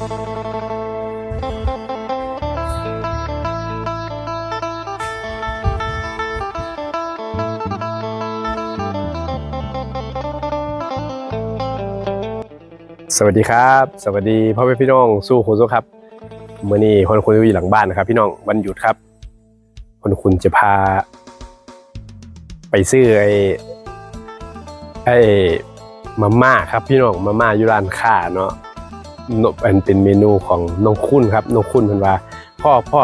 สวัสดีครับ สวัสดีพ่อแม่พี่น้องสู้คุณสู้ครับเมื่อนี้คนคุณอยู่หลังบ้านนะครับ พี่น้องวันหยุดครับ คนคุณจะพา ไปซื้อไอ้ไอ้มาม่าครับพี่น้องมาม่าอยู่ร้านค้าเนาะ อันเป็นเมนูของน้องคุณครับน้องคุณเพิ่นว่า พ่อพ่อ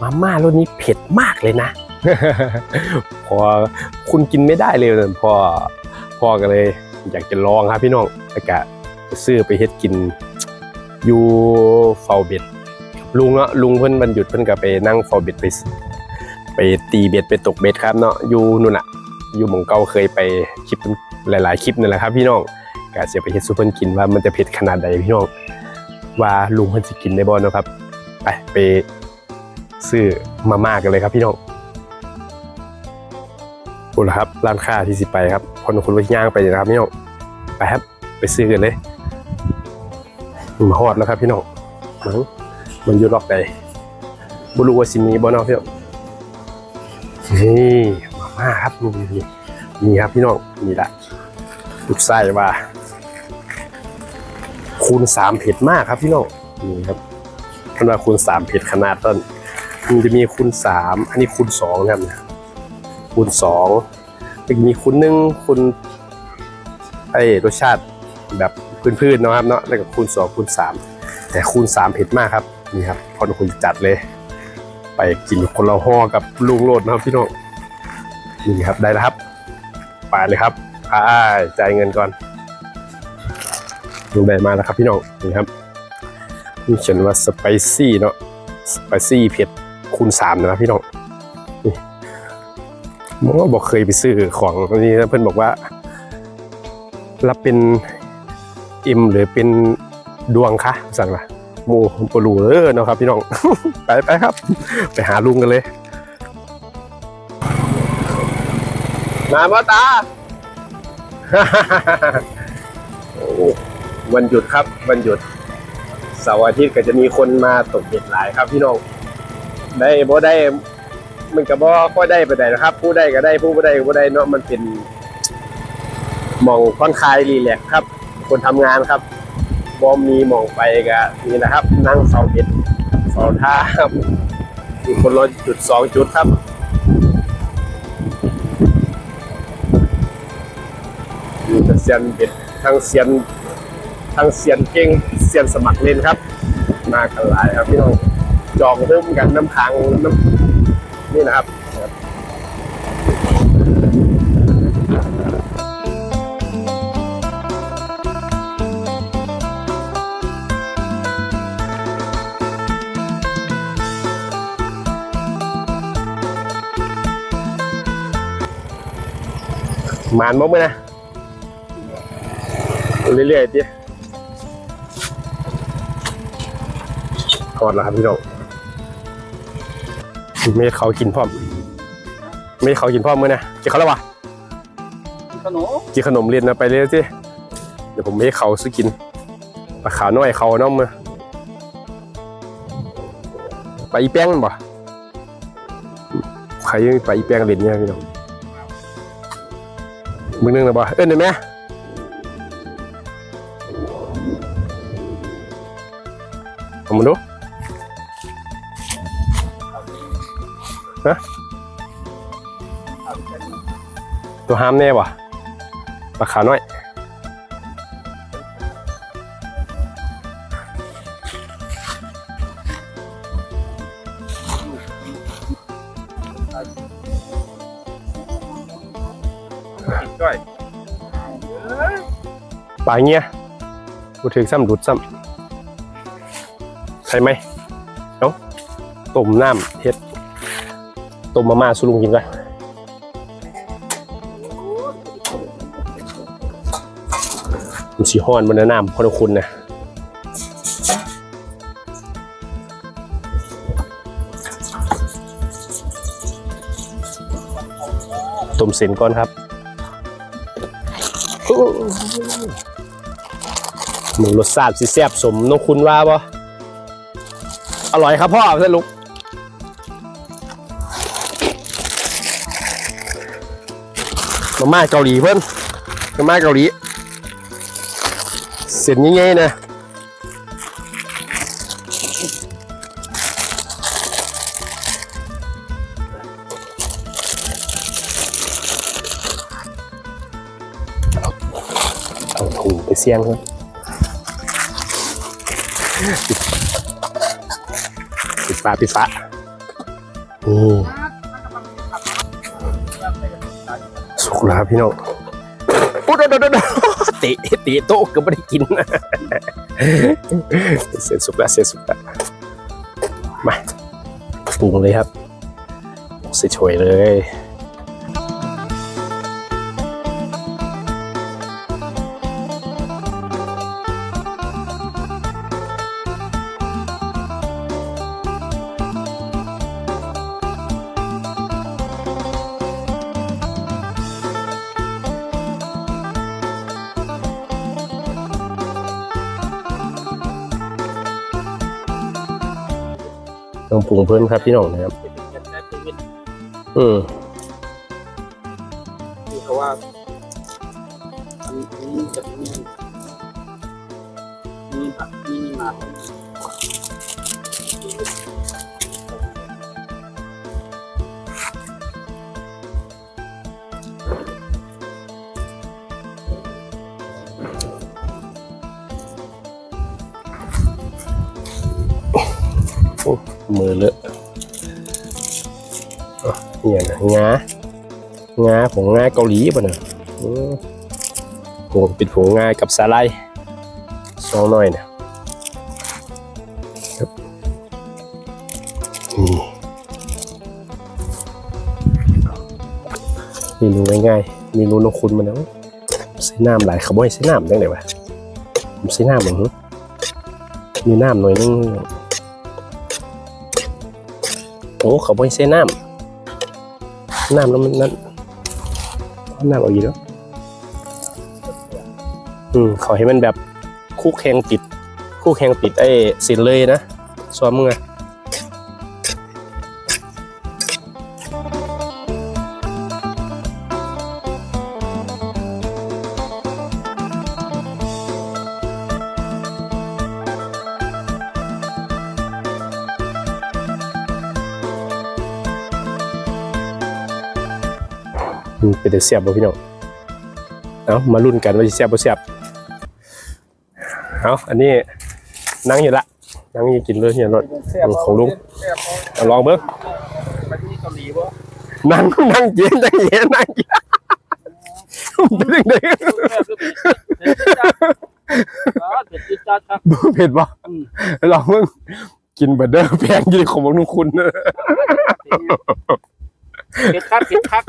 มาม่ารสนี้เผ็ดมากเลยนะ พอคุณกินไม่ได้เลยนะพ่อพ่อก็เลย อยากจะลองครับพี่น้องแล้วก็ไปซื้อไปเฮ็ดกินอยู่เฝ้าเบ็ดลุงเนาะลุงเพิ่นวันหยุดเพิ่นก็ไปนั่งเฝ้าเบ็ดไปไปตีเบ็ดไปตกเบ็ดครับเนาะอยู่นู่นน่ะอยู่หมองเก่าเคยไปคลิปหลาย ๆ คลิปนั่นแหละครับ พี่น้อง ก็เสียไปเฮ็ดซุปเพิ่นกินว่ามันจะเผ็ดขนาดใดพี่น้องว่าลุงเพิ่นสิกินได้บ่เนาะครับไปไปซื้อมาม่ากันเลยครับพี่น้องโอ้ละครับร้านค้าที่สิไปครับคนคุณว่าย่างไปเลยนะครับพี่น้องไปครับไปซื้อกันเลยมาฮอดแล้วครับพี่น้องมั้งมันอยู่รอกใดบ่รู้ว่าสิมีบ่เนาะพี่น้องนี่มาม่าครับนี่นี่นี่ครับพี่น้องนี่แหละลูกไส้ว่า คูณสามเผ็ดมากครับพี่น้องนี่ครับท่านว่าคูณสามเผ็ดขนาดต้นมันจะมีคูณสามอันนี้คูณสองนะครับคูณสองมันมีคูณหนึ่งคูณไอ้รสชาติแบบพื้นๆนะครับเนาะแล้วก็คูณสองคูณสามแต่คูณสามเผ็ดมากครับนี่ครับพอคุณจัดเลย ไปกินคนละห่อกับลุงโลดนะครับพี่น้องนี่ครับได้แล้วครับไปเลยครับไปจ่ายเงินก่อน ลุงได้มาแล้วครับพี่น้องนี่ครับนี่เขียนว่าสไปซี่เนาะสไปซี่เผ็ดคูณสามนะครับพี่น้องนี่ผมก็บอกเคยไปซื้อของอันนี้นะเพื่อนบอกว่า รับเป็นเอ็มหรือเป็นดวงคะสั่งละหมูปลูเออเนาะครับพี่น้อง ไปไปครับ ไปหาลุงกันเลย มาพ่อตา โอ้ วันหยุดครับวันหยุดเสาร์อาทิตย์ก็จะมีคนมาตกเบ็ดหลายครับพี่น้องได้บ่ได้มันก็บ่ค่อยได้ไปไหนนะครับ ผู้ได้ก็ได้ผู้บ่ได้ก็บ่ได้เนาะมันเป็นหมองค่อนคลายรีแลกครับ คนทำงานครับบ่มีหมองไปก็นี่นะครับ นั่งเสาเบ็ดเสาท่าครับมีคนรถจุดสองจุดครับมีแต่เซียนเบ็ดทั้งเซียน ทั้งเซียนเก่งเซียนสมัครเล่นครับ มากันหลายครับพี่น้องจองร่วมกันน้ำค้างน้ำนี่นะครับหมานบ่มื้อนะเรื่อยๆติ กอดแล้วครับพี่น้องไม่ให้เขากินพร้อมไม่ให้เขากินพร้อมมื้อนะกินเขาแล้ววะขนมกินขนมเรียนนะไปเรื่อยสิเดี๋ยวผมไม่ให้เขาซื้อกินปลาขาวน้อยเขาน้องมือไปลาอีแป้งมันบ่ใครยังไปลาอีแป้งเล่นเนี่ยพี่น้องมึงนึงนะบ่เอิ้นได้ไหมเอามาดู ฮะตัวห้ามแน่บ่ปลาขาวน้อยก้อยปลาเงี้ยกูถึงซ้ำดุดซ้ำใช่ไหมเนาะต้มน้ำเฮ็ด ต้มมาม่าสุลุงกินก่อนมันสีห้อนมันนะน้ำพอทุกคุณนะต้มเส้นก่อนครับหมึงรสชาติสิแซ่บสมนกคุณว่าบ่อร่อยครับพ่อเสรุป มาม่าเกาหลีเพิ่นมาม่าเกาหลี เสร็จง่ายๆนะเอาถุงไปเสี่ยงครับปิดฝาปิดฝานี่สุ กแล้วครับพี่น้องอุ๊ยโดดโดดดเตะเตะโต๊ะก็ไม่ได้กินเสร็จสุกแล้วเสร็จสุกแล้วมาปรุงเลยครับใส่ถ้วยเลย ต้องปรุงเพิ่นครับพี่น้องนะครับอืมที่เขาว่าอันนี้จะมีมีผักมีมา มือเลอะเนี่ยนะงางาผงงาเกาหลีป่ะเนี่ยอืมผงปิดผงงากับสาลายซองหน่อยเนี่ยครับนี่เมนูง่ายๆเมนูนกคุณมันนะใส่น้ำหลายขบอยใส่น้ำได้ไหนวะผมใส่น้ำอย่างนี้มีน้ำหน่อยนึง อ้เขาไม่ใช่น้ำน้ำแล้วมันนั่นน้ำเอาอยู่แล้วอืมขอให้มันแบบคู่แข่งติด คู่แข่งติดไอ้สินเลยนะซ้อมมึงอะ เป็นแต่เสียบบ่พี่น้องเอามาลุ้นกันว่าจะเสียบบ่เสียบเอาอันนี้นั่งอยู่ละนั่งอยู่กินเลยเนี่ยรถของลุงแซ่บพอเอาลองเบิ้งไปที่เกาหลีวะนั่งนั่งเย็นนั่งเย็นนั่งเย็นเป็นยังไงแซ่บคือเผ็ดจี๊ดจ๊าดครับเผ็ดบ่อืมลองเบิ้งกินเบอร์เดอร์แพงกินของบางนุคุณเผ็ดครับเผ็ดครับ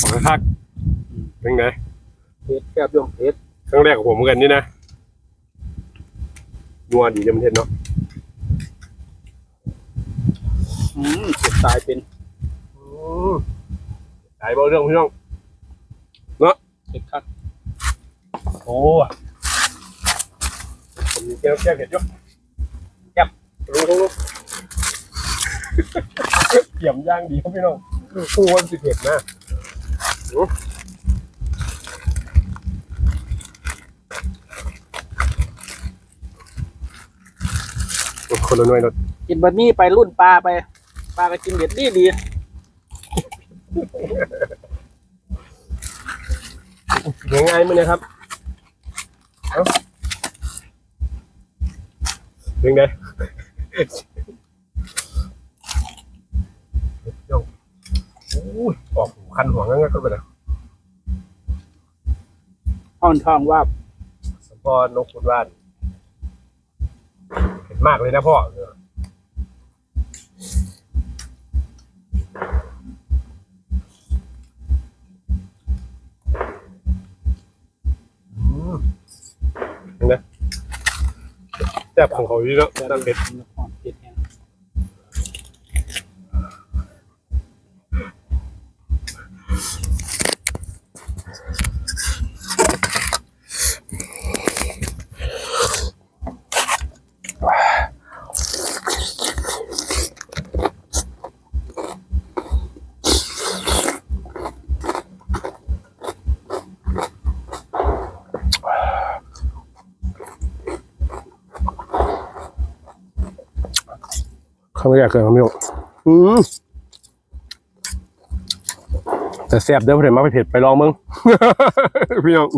ของคักเป็นไงเผ็ดแซ่บยงเผ็ดครั้งแรกของผมเหมือนกันนี่นะนัวดีจำเทศเนาะอืมเผ็ดตายเป็นสายเบาเรื่องพี่น้องเผ็ดครับโอ้ผมมีแก้วแก้วเผ็ดเยอะแก้ว รู้รู้รู้เกี่ยมย่างดีครับพี่น้องคู่วันสิเผ็ดนะอื้อคนละหน่วยรถกินบะหมี่ไปรุ่นปลาไป ปลาก็กินเด็ดดีดีง่ายๆมั้ยเนี่ยครับเอ้าเป็นไง โย่อู้ยออกหูคันหัวงั้นก็ไปเลยห้องทองว่าสมพรนกขุนว่านเห็นมากเลยนะพ่ออืมเห็นไหมแซ่บของเขาอยู่แล้วนั่นเด็ด ข้างแรกเกินครับพี่น้องอืมแต่แซ่บเด้อเพื่อนมาไปเผ็ดไปลองมึงพี่น้อง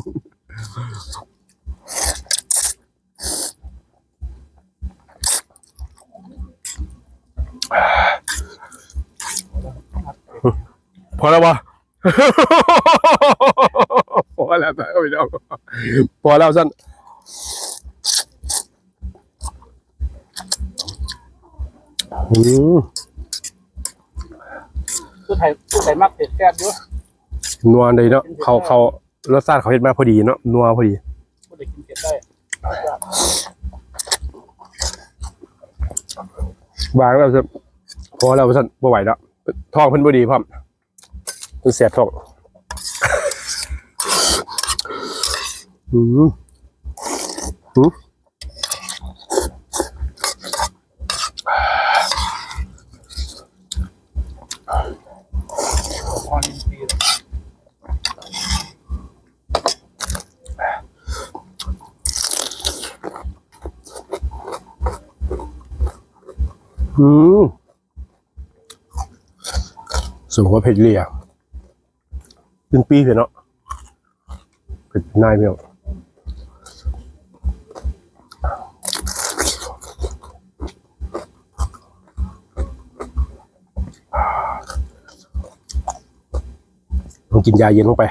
พอแล้ววะพอแล้วแต่พี่น้องพอแล้วสั้น อืมผู้ไทยผู้ไทยมักเผ็ดแซ่บอยู่นัวเลยเนาะเขาเขารสชาติเขาเห็นมาพอดีเนาะนัวพอดีผู้ไทยกินเผ็ดได้วางแล้วจะพอแล้วสั้นบ่ไหวแล้วท้องเพิ่นบ่ดีพร้อมเพิ่นเสียบท้องอืมอืม พอนินทรีย์ อืมสมมติว่าเผ็ดเลียเป็นปีเผ็ดเนาะเผ็ดนายเมียวต้องกินยาเย็นลงไป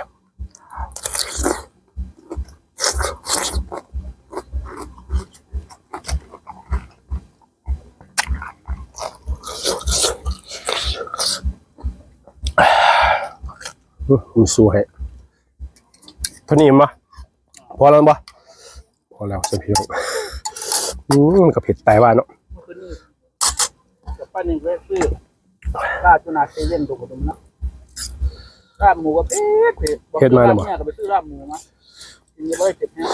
มีสู้ให้เท่านี้มั้ยพอแล้วมั้ยพอแล้วสัพี่น้องอืมมันก็เผ็ดแต่ว่าเนาะเมื่อคืนนี้กับป้าหนึ่งก็ซื้อลาดจุนาเซเว่นดูกระดุมนะลาบหมูก็เผ็ดเผ็ดบอกซื้อลาบเนี่ยก็ไปซื้อลาบหมูมากินเยอะเลยเผ็ดเนี่ย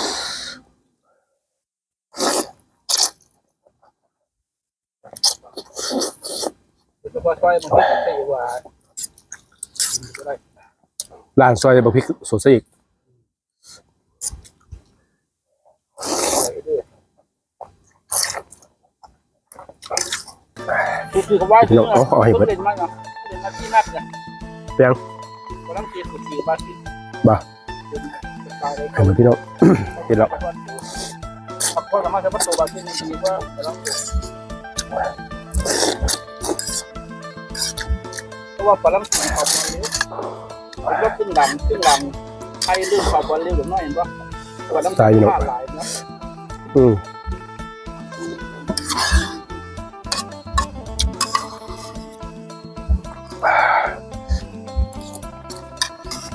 เดี๋ยวจะพอช่วยมันก็จะตีว่า ก็ได้ร้านซอยบะพริกสดซะอีกคือคือเขาว่าคือเด่นมากเนาะเด่นมากที่นักเนี่ยเปียงก็ต้องเกี่ยวกับสีบาสิบ่เห็นไหมพี่น้องเห็นแล้วพักผ่อนสามารถใช้ประตูบาสินี่ดีว่าแต่ต้องเพราะว่าปลาลังสีออกมาเร็ วมันก็ขึ้นดำขึ้นดำใครลืมขอบบอลเร็วหรือไม่เห็นปะปลาลังสีมาหลายนะอืม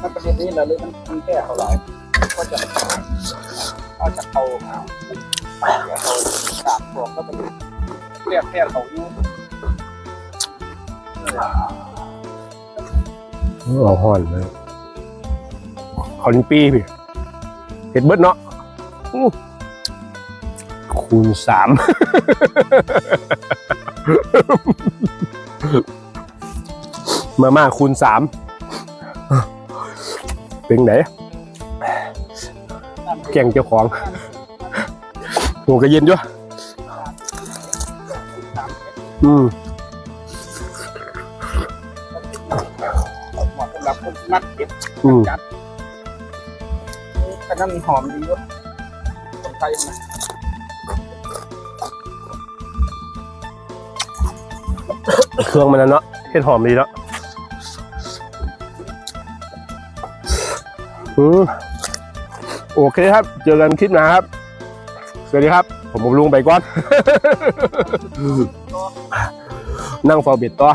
ถ้าประเด็นนี้เราเลยมันแก้เขาหลายก็จะเอาจากเขาเอาเขาสามบอกก็เป็นเรียกแค่เขาอยู่ เอาห่อนเลยขอลินปีพี่เผ็ดเบิดเนาะคูณสามมาม่าคูณสามเป็นไหนแก่งเจ้าของหัวกระเย็นด้วยอืม มัดเก็บอืมขนาดมันหอมดีด้วยคนไทยนะเครื่องมันนะเนาะเห็ดหอมดีเนาะอืมโอเคครับ เจอกันคลิปหนะครับ สวัสดีครับ ผมผมลุงไปก่อน นั่งฟอร์บิดต่อ